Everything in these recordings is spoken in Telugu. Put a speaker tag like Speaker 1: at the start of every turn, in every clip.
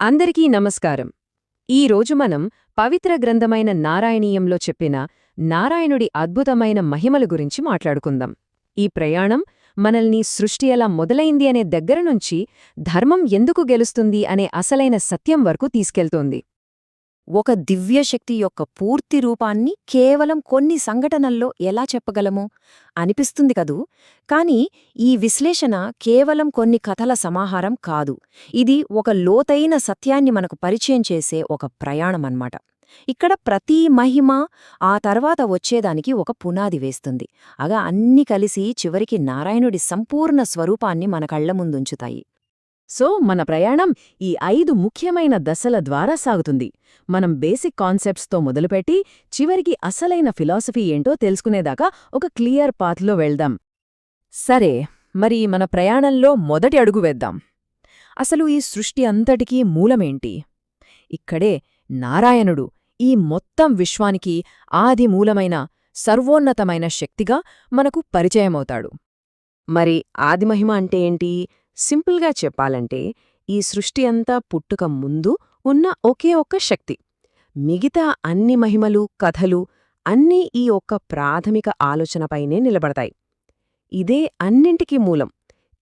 Speaker 1: అందరికీ నమస్కారం. ఈరోజు మనం పవిత్ర గ్రంథమైన నారాయణీయంలో చెప్పిన నారాయణుడి అద్భుతమైన మహిమల గురించి మాట్లాడుకుందాం. ఈ ప్రయాణం మనల్ని సృష్టి ఎలా మొదలైంది అనే దగ్గర నుంచి ధర్మం ఎందుకు గెలుస్తుంది అనే అసలైన సత్యం వరకు తీసుకెళ్తోంది.
Speaker 2: ఒక దివ్యశక్తి యొక్క పూర్తి రూపాన్ని కేవలం కొన్ని సంఘటనల్లో ఎలా చెప్పగలము అనిపిస్తుంది కదూ? కాని ఈ విశ్లేషణ కేవలం కొన్ని కథల సమాహారం కాదు. ఇది ఒక లోతైన సత్యాన్ని మనకు పరిచయం చేసే ఒక ప్రయాణమన్నమాట. ఇక్కడ ప్రతి మహిమ ఆ తర్వాత వచ్చేదానికి ఒక పునాది వేస్తుంది. అగా అన్ని కలిసి చివరికి నారాయణుడి సంపూర్ణ స్వరూపాన్ని మన కళ్ళ ముందుంచుతాయి.
Speaker 1: సో మన ప్రయాణం ఈ ఐదు ముఖ్యమైన దశల ద్వారా సాగుతుంది. మనం బేసిక్ కాన్సెప్ట్స్తో మొదలుపెట్టి చివరికి అసలైన ఫిలాసఫీ ఏంటో తెలుసుకునేదాకా ఒక క్లియర్ పాత్లో వెళ్దాం. సరే మరి మన ప్రయాణంలో మొదటి అడుగు వేద్దాం. అసలు ఈ సృష్టి అంతటికీ మూలమేంటి? ఇక్కడే నారాయణుడు ఈ మొత్తం విశ్వానికి ఆది మూలమైన సర్వోన్నతమైన శక్తిగా మనకు పరిచయమవుతాడు. మరి ఆదిమహిమ అంటే ఏంటి? సింపుల్గా చెప్పాలంటే ఈ సృష్టి అంతా పుట్టుక ముందు ఉన్న ఒకే ఒక్క శక్తి. మిగతా అన్ని మహిమలు కథలు అన్నీ ఈ ఒక్క ప్రాథమిక ఆలోచనపైనే నిలబడతాయి. ఇదే అన్నింటికీ మూలం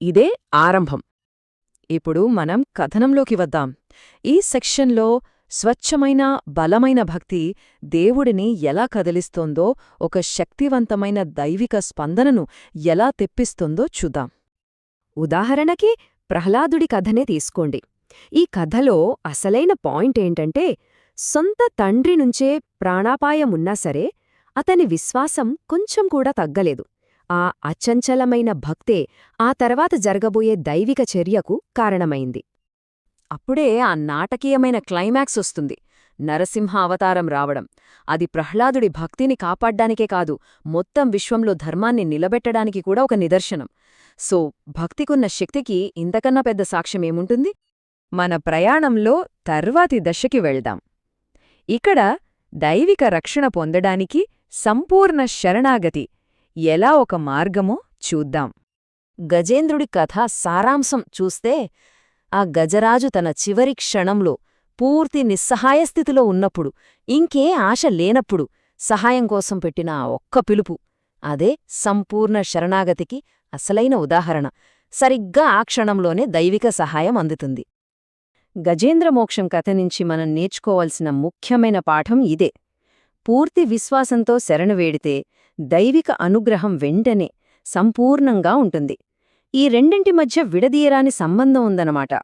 Speaker 1: ఇదే ఆరంభం. ఇప్పుడు మనం కథనంలోకి వద్దాం. ఈ సెక్షన్లో స్వచ్ఛమైన బలమైన భక్తి దేవుడిని ఎలా కదిలిస్తోందో ఒక శక్తివంతమైన దైవిక స్పందనను ఎలా తెప్పిస్తుందో చూద్దాం. ఉదాహరణకి ప్రహ్లాదుడి కథనే తీసుకోండి. ఈ కథలో అసలైన పాయింట్ ఏంటంటే సొంత తండ్రి నుంచే ప్రాణాపాయమున్నా సరే అతని విశ్వాసం కొంచెం కూడా తగ్గలేదు. ఆ అచంచలమైన భక్తే ఆ తర్వాత జరగబోయే దైవిక చర్యకు కారణమైంది. అప్పుడే ఆ నాటకీయమైన క్లైమాక్స్ వస్తుంది. నరసింహ అవతారం రావడం. అది ప్రహ్లాదుడి భక్తిని కాపాడ్డానికే కాదు మొత్తం విశ్వంలో ధర్మాన్ని నిలబెట్టడానికి కూడా ఒక నిదర్శనం. సో భక్తికున్న శక్తికి ఇంతకన్నా పెద్ద సాక్ష్యమేముంటుంది? మన ప్రయాణంలో తర్వాతి దశకి వెళ్దాం. ఇక్కడ దైవిక రక్షణ పొందడానికి సంపూర్ణ శరణాగతి ఎలా ఒక మార్గమో చూద్దాం. గజేంద్రుడి కథ సారాంశం చూస్తే ఆ గజరాజు తన చివరి క్షణంలో పూర్తి నిస్సహాయ స్థితిలో ఉన్నప్పుడు ఇంకే ఆశ లేనప్పుడు సహాయం కోసం పెట్టిన ఆ ఒక్క పిలుపు అదే సంపూర్ణ శరణాగతికి అసలైన ఉదాహరణ. సరిగ్గా ఆ క్షణంలోనే దైవిక సహాయం అందుతుంది. గజేంద్రమోక్షం కథ నుంచి మనం నేర్చుకోవాల్సిన ముఖ్యమైన పాఠం ఇదే. పూర్తి విశ్వాసంతో శరణువేడితే దైవిక అనుగ్రహం వెంటనే సంపూర్ణంగా ఉంటుంది. ఈ రెండింటి మధ్య విడదీయరాని సంబంధం ఉందన్నమాట.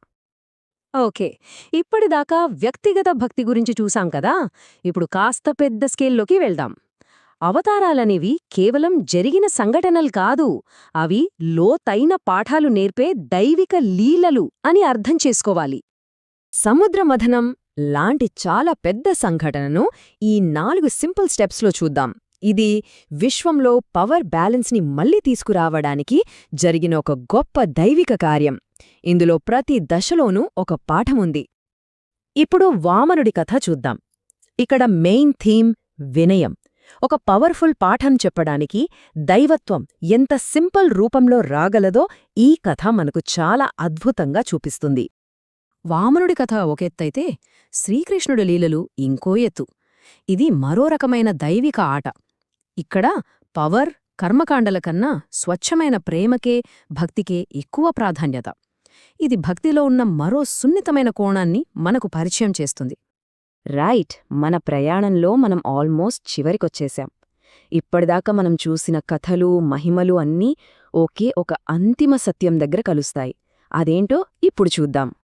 Speaker 1: ఓకే. ఇప్పటిదాకా వ్యక్తిగత భక్తి గురించి చూసాం కదా? ఇప్పుడు కాస్త పెద్ద స్కేల్లోకి వెళ్దాం. అవతారాలనేవి కేవలం జరిగిన సంఘటనలు కాదు అవి లోతైన పాఠాలు నేర్పే దైవిక లీలలు అని అర్థం చేసుకోవాలి. సముద్రమథనం లాంటి చాలా పెద్ద సంఘటనను ఈ నాలుగు సింపుల్ స్టెప్స్లో చూద్దాం. ఇది విశ్వంలో పవర్ బ్యాలెన్స్ని మళ్ళీ తీసుకురావడానికి జరిగిన ఒక గొప్ప దైవిక కార్యం. ఇందులో ప్రతి దశలోనూ ఒక పాఠముంది. ఇప్పుడు వామనుడి కథ చూద్దాం. ఇక్కడ మెయిన్ థీమ్ వినయం. ఒక పవర్ఫుల్ పాఠం చెప్పడానికి దైవత్వం ఎంత సింపుల్ రూపంలో రాగలదో ఈ కథ మనకు చాలా అద్భుతంగా చూపిస్తుంది. వామనుడి కథ ఒక ఎత్తైతే శ్రీకృష్ణుడి లీలలు ఇంకో ఎత్తు. ఇది మరో రకమైన దైవిక ఆట. ఇక్కడ పవర్ కర్మకాండల కన్నా స్వచ్ఛమైన ప్రేమకే భక్తికే ఎక్కువ ప్రాధాన్యత. ఇది భక్తిలో ఉన్న మరో సున్నితమైన కోణాన్ని మనకు పరిచయం చేస్తుంది. రైట్ మన ప్రయాణంలో మనం ఆల్మోస్ట్ చివరికొచ్చేశాం. ఇప్పటిదాకా మనం చూసిన కథలు మహిమలు అన్నీ ఒకే ఒక అంతిమ సత్యం దగ్గర కలుస్తాయి. అదేంటో ఇప్పుడు చూద్దాం.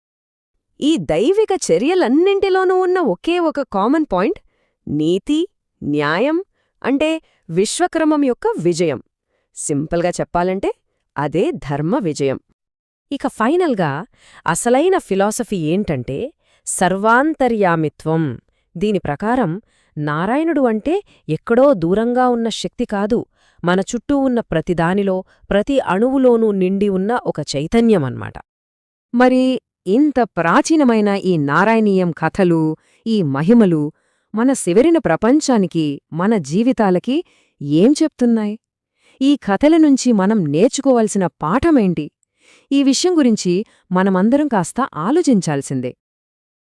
Speaker 1: ఈ దైవిక చర్యలన్నింటిలోనూ ఉన్న ఒకే ఒక కామన్ పాయింట్ నీతి న్యాయం అంటే విశ్వక్రమం యొక్క విజయం. సింపుల్గా చెప్పాలంటే అదే ధర్మ విజయం. ఇక ఫైనల్గా అసలైన ఫిలాసఫీ ఏంటంటే సర్వాంతర్యామిత్వం. దీని ప్రకారం నారాయణుడు అంటే ఎక్కడో దూరంగా ఉన్న శక్తి కాదు మన చుట్టూ ఉన్న ప్రతిదానిలో ప్రతి అణువులోనూ నిండి ఉన్న ఒక చైతన్యమన్మాట మరి ఇంత ప్రాచీనమైన ఈ నారాయణీయం కథలు ఈ మహిమలు మన శివరిన ప్రపంచానికి మన జీవితాలకి ఏం చెప్తున్నాయి? ఈ కథల నుంచి మనం నేర్చుకోవలసిన పాఠమేంటి? ఈ విషయం గురించి మనమందరం కాస్త ఆలోచించాల్సిందే.